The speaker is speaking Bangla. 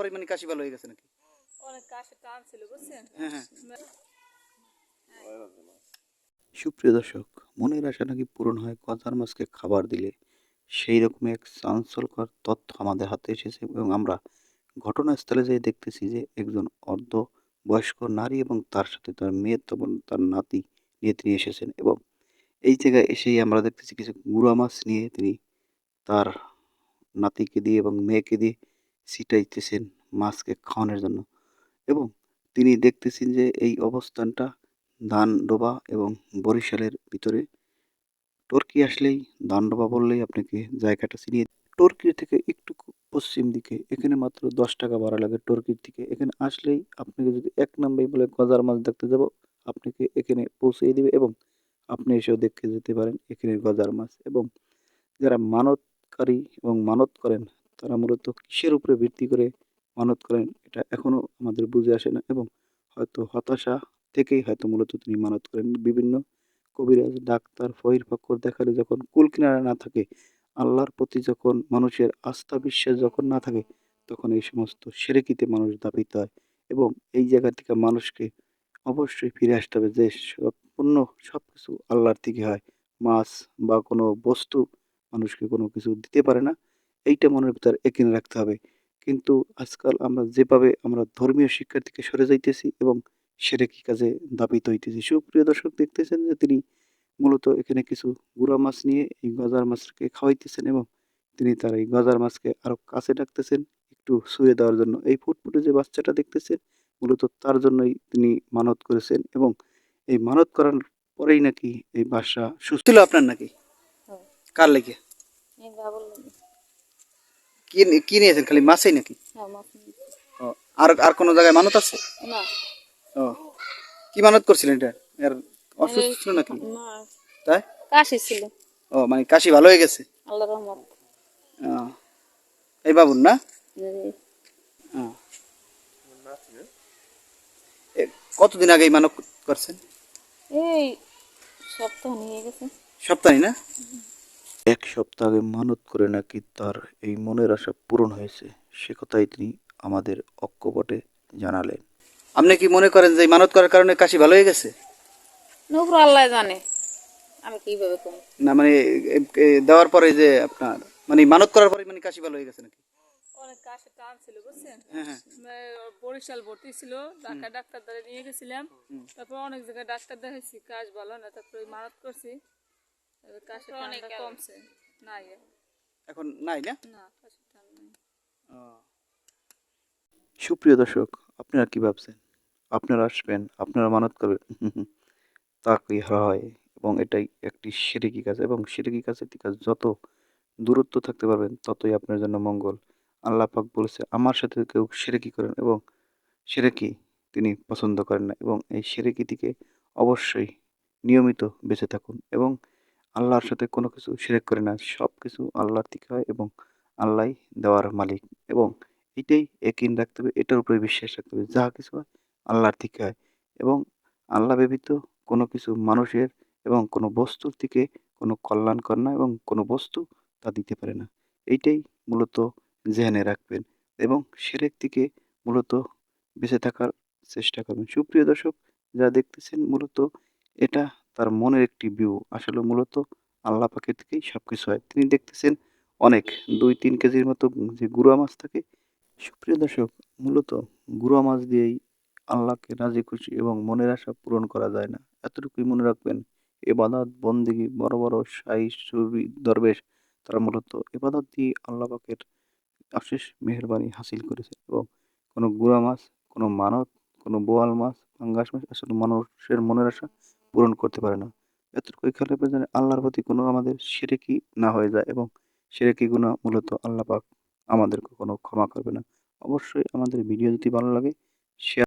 পরিমাণে কাশি ভালো হয়ে গেছে নাকি? অনেক কাশে টান ছিল বুঝছেন? হ্যাঁ হ্যাঁ। সুপ্রিয় দর্শক মনের আশা নাকি পূরণ হয় গজার মাছকে খাবার দিলে? সেই রকম এক চাঞ্চল্যকর তথ্য আমাদের হাতে এসেছে এবং আমরা ঘটনাস্থলে যেয়ে দেখতেছি যে একজন অর্ধ বয়স্ক নারী এবং তার সাথে তার মেয়ে তখন তার নাতি নিয়ে তিনি এসেছেন এবং এই জায়গায় এসেই আমরা দেখতেছি কিছু গুঁড়া মাছ নিয়ে তিনি তার নাতিকে দিয়ে এবং মেয়েকে দিয়ে ছিটাইতেছেন মাছকে খাওয়ানোর জন্য। এবং তিনি দেখতেছেন যে এই অবস্থানটা ধানডোবা এবং বরিশালের ভিতরে। টর্কি আসলেই ধানডোবা বললেই আপনাকে জায়গাটা চিনিয়ে টর্কির থেকে একটু পশ্চিম দিকে, এখানে মাত্র দশ টাকা ভাড়া লাগে টর্কির থেকে। এখানে আসলেই আপনাকে যদি এক নম্বরে বলে গজার মাছ দেখতে যাব, আপনাকে এখানে পৌঁছিয়ে দিবে এবং আপনি এসেও দেখতে যেতে পারেন এখানে গজার মাছ। এবং যারা মানতকারী এবং মানত করেন তারা মূলত কিসের উপরে ভিত্তি করে মানত করেন, এটা এখনও আমাদের বুঝে আসে না এবং হয়তো হতাশা থেকেই হয়তো মূলত তিনি মানত করেন। বিভিন্ন কবিরাজ, ডাক্তার ফহির ফক্কর দেখালে যখন কুল কিনারা না থাকে, আল্লাহর প্রতি যখন মানুষের আস্থা বিশ্বাস যখন না থাকে, তখন এই সমস্ত সেরেকিতে মানুষ দাবিত হয় এবং এই জায়গা থেকে মানুষকে অবশ্যই ফিরে আসতে হবে যে সম্পূর্ণ সব কিছু আল্লাহর থেকে হয়। মাছ বা কোনো বস্তু মানুষকে কোনো কিছু দিতে পারে না। এইটা মনের ভিতর একিনে রাখতে হবে। কিন্তু আজকাল আমরা যেভাবে আমরা ধর্মীয় শিক্ষার থেকে সরে যাইতেছি এবং সেরেকি কাজে দাবিত হইতেছি? সুপ্রিয় দর্শক দেখতেছেন যে তিনি মূলত এখানে কিছু গুঁড়া মাছ নিয়ে এই গজার মাছকে খাওয়াইতেছেন এবং তিনি তার এই গজার মাছকে আরও কাছে ডাকতেছেন একটু শুয়ে দেওয়ার জন্য। এই ফুটফুটে যে বাচ্চাটা দেখতেছেন মূলত তার জন্যই তিনি মানত করেছেন এবং এই মানত করার পরেই নাকি এই বাসা সুস্থ ছিল। আপনার নাকি? হ্যাঁ। কার লেগে? বাবুল কি কি নিয়েছেন? খালি মাছই নাকি? হ্যাঁ। ও, আর আর কোনো জায়গায় মানত আছে? না। ও কি মানত করছিলেন এটা? এর অসুস্থ ছিল নাকি? না। তাই? কাশি ছিল। ও মানে কাশি ভালো হয়ে গেছে? আল্লাহ রহমত। এই বাবুর না। কতদিন আগে মানত করছেন? এই সপ্তাহ নিয়ে গেছে। সপ্তাহে না? এক সপ্তাহ আগে মানত করে নাকি তার এই মনের আশা পূরণ হয়েছে সে কথাই তিনি আমাদের অক্কপটে জানালেন। আপনি কি মনে করেন যে মানত করার কারণে কাশি ভালো হয়ে গেছে? নৌকর আল্লাহ জানে। আমি কীভাবে কম না মানে দেওয়ার পরে যে আপনার মানে মানত করার পরে মানে কাশি ভালো হয়ে গেছে নাকি? অনেক কাশে টান ছিল বুঝছেন? হ্যাঁ হ্যাঁ। বরিশাল ভর্তি ছিল ঢাকা ডাক্তার দ্বারা নিয়ে গেছিলাম। তারপর অনেক জায়গায় ডাক্তার দেখাইছি কাজ ভালো না তারপরে মানত করছি। এবার কাশে টানটা কমছে। নাই এখন। এখন নাই না? না কাশে নাই। সুপ্রিয় দর্শক আপনারা কি ভাবছেন? আপনারা আসবেন আপনারা মানত করবেন। তা কি হয়? এবং এটাই একটি সিরিকি কাজ। এবং সিরিকি কাজের থেকে যত দূরত্ব থাকতে পারবেন ততই আপনার জন্য মঙ্গল। আল্লাহ পাক বলেছে আমার সাথে কেউ সেরেকি করেন এবং সেরেকি তিনি পছন্দ করেন না। এবং এই সিরেকি থেকে অবশ্যই নিয়মিত বেঁচে থাকুন। এবং আল্লাহর সাথে কোনো কিছু সিরেক করে না। সব কিছু আল্লাহর থেকে হয় এবং আল্লাহই দেওয়ার মালিক। এবং এটাই একিন রাখতে হবে, এটার উপরে বিশ্বাস রাখতে হবে। যা কিছু হয় আল্লাহর থেকে হয়। এবং আল্লাহ ব্যতীত কোনো কিছু মানুষের এবং কোনো বস্তুর থেকে কোনো কল্যাণকর না এবং কোনো বস্তু তা দিতে পারে না। এইটাই মূলত জেনে রাখবেন। এবং সেরেক থেকে মূলত বেঁচে থাকার চেষ্টা করবেন। সুপ্রিয় দর্শক যা দেখতেছেন, মূলত এটা তার মনের একটি ভিউ আসলে মূলত আল্লাহ পাকের থেকেই সব কিছু হয়। তিনি দেখতেছেন অনেক। দুই, তিন কেজির মতো যে গুঁড়া মাছ থাকে, সুপ্রিয় দর্শক, মূলত গুঁড়া মাছ দিয়েই আল্লাহকে রাজি, খুশি এবং মনের আশা পূরণ করা যায় না। এতটুকুই মনে রাখবেন, এবাদত, বন্দিগি, বড় বড় সাই সুরি দরবেশ, তারা মূলত এবাদত দিয়ে আল্লাহ পাকের অশেষ মেহরবানি হাসিল করেছে। এবং কোনো গুঁড়া মাছ, কোনো মানত, কোনো বোয়াল মাছ, পাঙ্গাস মাছ, আসলে মানুষের মনের আশা পূরণ করতে পারে না। এতটুকুই খেয়াল রাখবেন যেন আল্লাহর প্রতি কোনো আমাদের সেরেকি না হয়ে যায় এবং সেরেকি গুণা মূলত আল্লাহ পাক আমাদের কখনো ক্ষমা করবে না। অবশ্যই আমাদের ভিডিও যদি ভালো লাগে শেয়ার